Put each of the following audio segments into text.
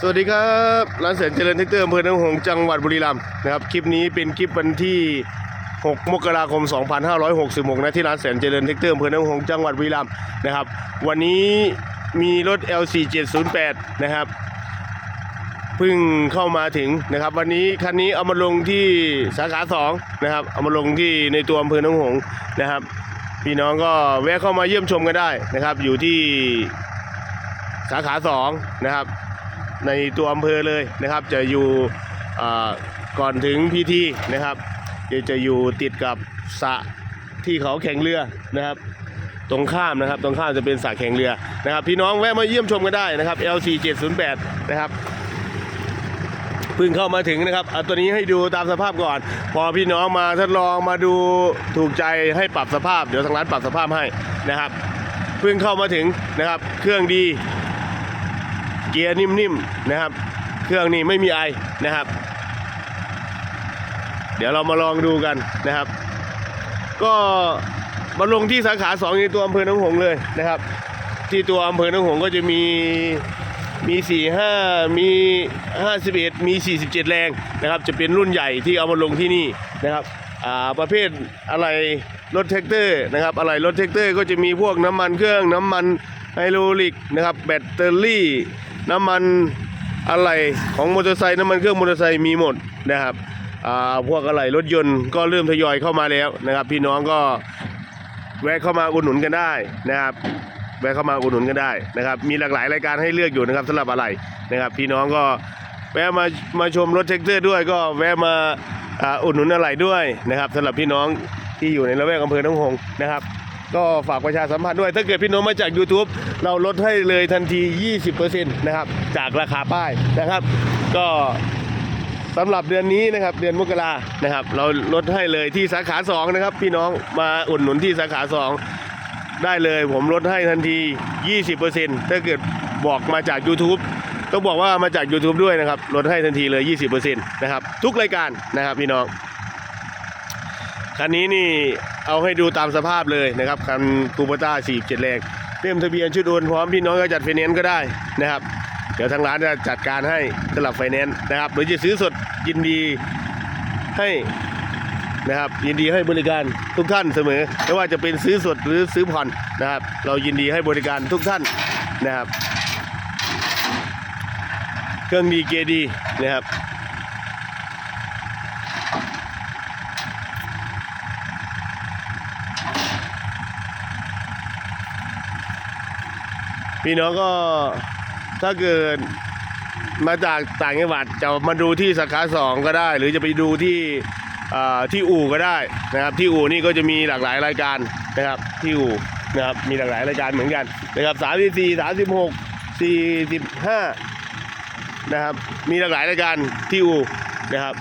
สวัสดีครับร้านเสริมเจริญเทคเตอร์อำเภอหนองหงส์จังหวัดบุรีรัมย์นะครับคลิปนี้เป็นคลิปวันที่ 6 มกราคม 2566 นะที่ร้านแสนเจริญเทคเตอร์อำเภอหนองหงส์จังหวัดบุรีรัมย์นะครับวันนี้มีรถ LC 708 นะครับเพิ่งเข้ามาถึงนะครับ วันนี้คันนี้เอามาลงที่สาขา2นะครับเอามาลงที่ในตัวอำเภอหนองหงส์นะครับ พี่น้องก็แวะเข้ามาเยี่ยมชมกันได้นะครับ อยู่ที่สาขา2นะครับ ในตัวอำเภอเลยนะครับ จะอยู่ก่อนถึงพีทีนะครับจะจะอยู่ติดกับสระที่เขาแข่งเรือนะครับตรงข้ามนะครับตรงข้ามจะเป็นสระแข่งเรือนะครับ พี่น้องแวะมาเยี่ยมชมกันได้นะครับ LC 708นะครับเพิ่งเข้ามาถึงนะครับเอาตัวนี้ให้ดูตามสภาพก่อน พอพี่น้องมาทดลองมาดูถูกใจให้ปรับสภาพ เดี๋ยวทางร้านปรับสภาพให้นะครับ เพิ่งเข้ามาถึงนะครับ เครื่องดี กียร์นิ่มๆนะครับ เครื่องนี้ไม่มีไอนะครับ เดี๋ยวเรามาลองดูกันนะครับ ก็มาลงที่สาขาสองในตัวอำเภอหนองหงเลยนะครับ ที่ตัวอำเภอหนองหงก็จะมีมีสี่ห้ามีห้าสิบเอ็ดมีสี่สิบเจ็ดแรงนะครับ จะเป็นรุ่นใหญ่ที่เอามาลงที่นี่นะครับประเภทอะไรรถแท็กเตอร์นะครับอะไรรถแท็กเตอร์ก็จะมีพวกน้ำมันเครื่องน้ำมันไฮโดรลิกนะครับแบตเตอรี่ น้ำมันอะไรของมอเตอร์ไซค์น้ำมันเครื่องมอเตอร์ไซค์มีหมดนะครับอ่าพวกอะไรรถยนต์ก็เริ่มทยอยเข้ามาแล้วนะครับ พี่น้องก็แวะเข้ามาอุดหนุนกันได้นะครับ แวะเข้ามาอุดหนุนกันได้นะครับ มีหลากหลายรายการให้เลือกอยู่นะครับสำหรับอะไรนะครับ พี่น้องก็แวะมามาชมรถแท็กเตอร์ด้วยก็แวะมาอุดหนุนอะไรด้วยนะครับสำหรับพี่น้องที่อยู่ในละแวกอำเภอหนองหงส์นะครับ ก็ฝากประชาสัมพันธ์ด้วย ถ้าเกิดพี่น้องมาจาก YouTube เราลดให้เลยทันที 20%นะครับ จากราคาป้ายนะครับ ก็สำหรับเดือนนี้นะครับเดือนมกรานะครับ เราลดให้เลยที่สาขา2นะครับ พี่น้องมาอุดหนุนที่สาขา 2 ได้เลยผมลดให้ทันที 20%ถ้าเกิดบอกมาจาก YouTube ต้องบอกว่ามาจาก YouTube ด้วยนะครับลดให้ทันทีเลย 20%นะครับ ทุกรายการนะครับพี่น้องคันนี้นี่ เอาให้ดูตามสภาพเลยนะครับคันคูปต้า47แรงเต็มทะเบียนชุดโอนพร้อมพี่น้องก็จัดไฟแนนซ์ก็ได้นะครับ เดี๋ยวทางร้านจะจัดการให้สำหรับไฟแนนซ์นะครับหรือจะซื้อสดยินดีให้นะครับยินดีให้บริการทุกท่านเสมอ ไม่ว่าจะเป็นซื้อสดหรือซื้อผ่อนนะครับ เรายินดีให้บริการทุกท่านนะครับ เครื่องดีเกยดีนะครับ พี่น้องก็ถ้าเกิดมาจากต่างจังหวัดจะมาดูที่สาขาสองก็ได้ หรือจะไปดูที่ที่อู่ก็ได้นะครับ ที่อู่นี่ก็จะมีหลากหลายรายการนะครับ ที่อู่นะครับมีหลากหลายรายการเหมือนกันนะครับสามสิบสี่สามสิบหกสี่สิบห้านะครับ มีหลากหลายรายการที่อู่นะครับ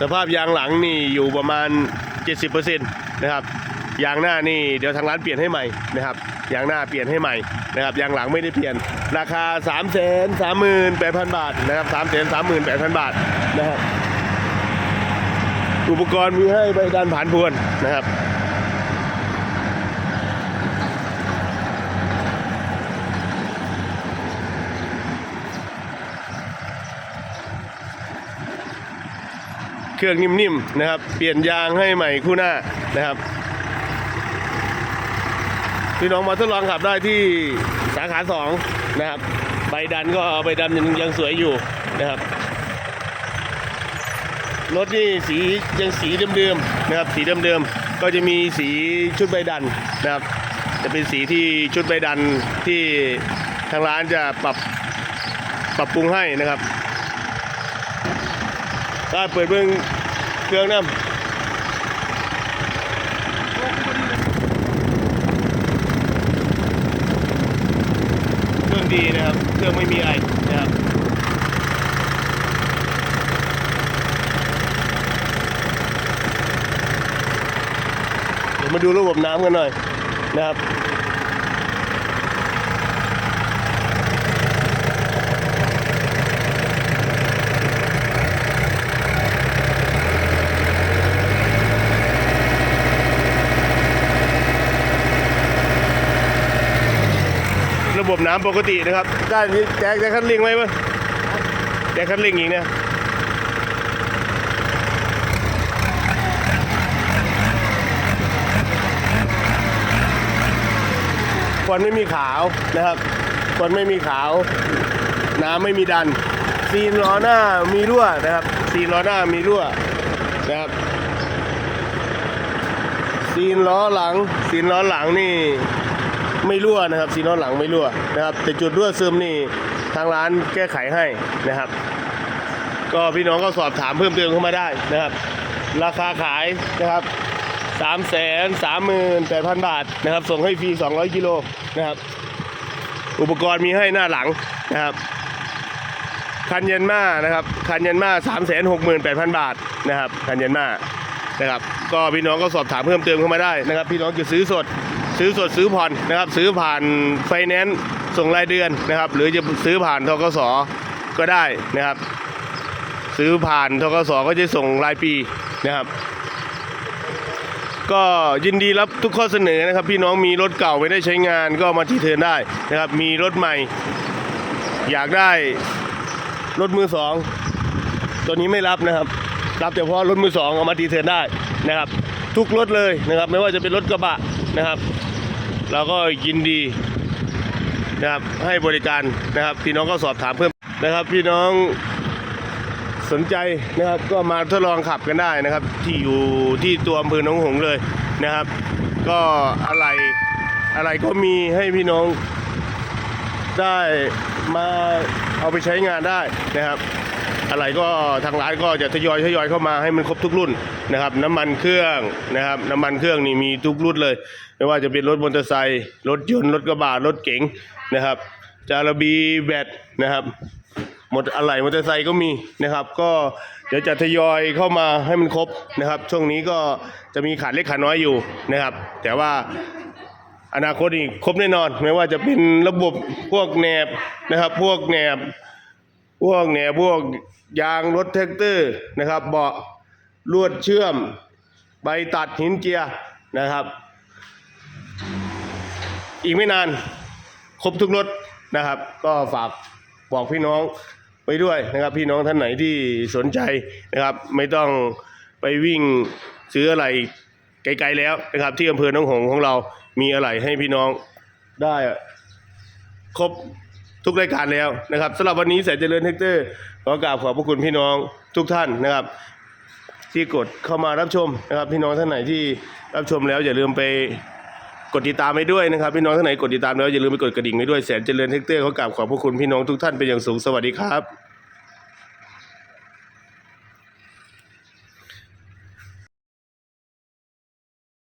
สภาพยางหลังนี่อยู่ประมาณ 70%นะครับยางหน้านี่เดี๋ยวทางร้านเปลี่ยนให้ใหม่นะครับยางหน้าเปลี่ยนให้ใหม่นะครับยางหลังไม่ได้เปลี่ยน ราคา 3 3 8 0 0 0 บาทนะครับ3 3 8 0 0 0 บาทนะครับอุปกรณ์มีให้ใบดันผ่านพวนนะครับ เครื่องนิ่มๆนะครับ เปลี่ยนยางให้ใหม่คู่หน้านะครับพี่น้องมาทดลองขับได้ที่สาขาสองนะครับใบดันก็ใบดันยังยังสวยอยู่นะครับรถนี่สียังสีเดิมๆนะครับ สีเดิมๆก็จะมีสีชุดใบดันนะครับ จะเป็นสีที่ชุดใบดันที่ทางร้านจะปรับปรับปรุงให้นะครับ ก็เปิดเบื้องเครื่องน้ำเครื่องดีนะครับ เครื่องไม่มีไอนะครับเดี๋ยวมาดูระบบน้ำกันหน่อยนะครับ บบน้ำปกตินะครับ ได้นี่แจ็คแจ็คคันเร่งไหมวะแจ็คคันเร่งอีกเนี่ยควันไม่มีขาวนะครับควันไม่มีขาว น้ำไม่มีดัน ซีนล้อหน้ามีรั่วนะครับ ซีนล้อหน้ามีรั่วนะครับซีนล้อหลัง ซีนล้อหลังนี่ ไม่รั่วนะครับซีนล้อหลังไม่รั่วนะครับ แต่จุดรั่วซึมนี่ทางร้านแก้ไขให้นะครับ ก็พี่น้องก็สอบถามเพิ่มเติมเข้ามาได้นะครับ ราคาขายนะครับสามแสนสามหมื่นแปดพันบาทนะครับ ส่งให้ฟรีสองร้อยกิโลนะครับ อุปกรณ์มีให้หน้าหลังนะครับ คันเย็นมานะครับ คันเย็นมาสามแสนหกหมื่นแปดพันบาทนะครับ คันเย็นมานะครับ ก็พี่น้องก็สอบถามเพิ่มเติมเข้ามาได้นะครับ พี่น้องจะซื้อสด ซื้อสดซื้อผ่อนนะครับ ซื้อผ่านไฟแนนซ์ส่งรายเดือนนะครับ หรือจะซื้อผ่านทกสก็ได้นะครับ ซื้อผ่านทกสก็จะส่งรายปีนะครับ ก็ยินดีรับทุกข้อเสนอนะครับ พี่น้องมีรถเก่าไม่ได้ใช้งานก็มาที่เทินได้นะครับ มีรถใหม่ อยากได้รถมือสองตัวนี้ไม่รับนะครับ รับแต่เฉพาะรถมือสองเอามาดีเทินได้นะครับ ทุกรถเลยนะครับ ไม่ว่าจะเป็นรถกระบะ นะครับ เราก็ยินดีนะครับให้บริการนะครับ พี่น้องก็สอบถามเพิ่มนะครับ พี่น้องสนใจนะครับก็มาทดลองขับกันได้นะครับ ที่อยู่ที่ตัวอำเภอหนองหงเลยนะครับ ก็อะไรอะไรก็มีให้พี่น้องได้มาเอาไปใช้งานได้นะครับ อะไรก็ทางร้านก็จะทยอยทยอยเข้ามาให้มันครบทุกรุ่นนะครับ น้ำมันเครื่องนะครับน้ำมันเครื่องนี่มีทุกรุ่นเลย ไม่ว่าจะเป็นรถมอเตอร์ไซค์รถยนต์รถกระบะรถเก๋งนะครับจาระบีแบตนะครับหมดอะไรมอเตอร์ไซค์ก็มีนะครับ ก็เดี๋ยวจะทยอยเข้ามาให้มันครบนะครับ ช่วงนี้ก็จะมีขาดเล็กขาดน้อยอยู่นะครับ แต่ว่าอนาคตอีกครบแน่นอน ไม่ว่าจะเป็นระบบพวกแหนบนะครับ พวกแหนบ พวกแหนบพวกยางรถแท็กเตอร์นะครับ เบาะลวดเชื่อม ใบตัดหินเจียร์นะครับ อีกไม่นานครบทุกรถนะครับ ก็ฝากบอกพี่น้องไปด้วยนะครับ พี่น้องท่านไหนที่สนใจนะครับ ไม่ต้องไปวิ่งซื้ออะไรไกลๆแล้วนะครับ ที่อำเภอหนองหงของเรามีอะไรให้พี่น้องได้ครบ ทุกรายการแล้วนะครับสำหรับวันนี้แสนเจริญเทคเตอร์ขอกราบขอบพระคุณพี่น้องทุกท่านนะครับ ที่กดเข้ามารับชมนะครับ พี่น้องท่านไหนที่รับชมแล้วอย่าลืมไปกดติดตามไปด้วยนะครับ พี่น้องท่านไหนกดติดตามแล้วอย่าลืมไปกดกระดิ่งไปด้วยแสนเจริญเทคเตอร์ขอกราบขอบพระคุณพี่น้องทุกท่านเป็นอย่างสูงสวัสดีครับ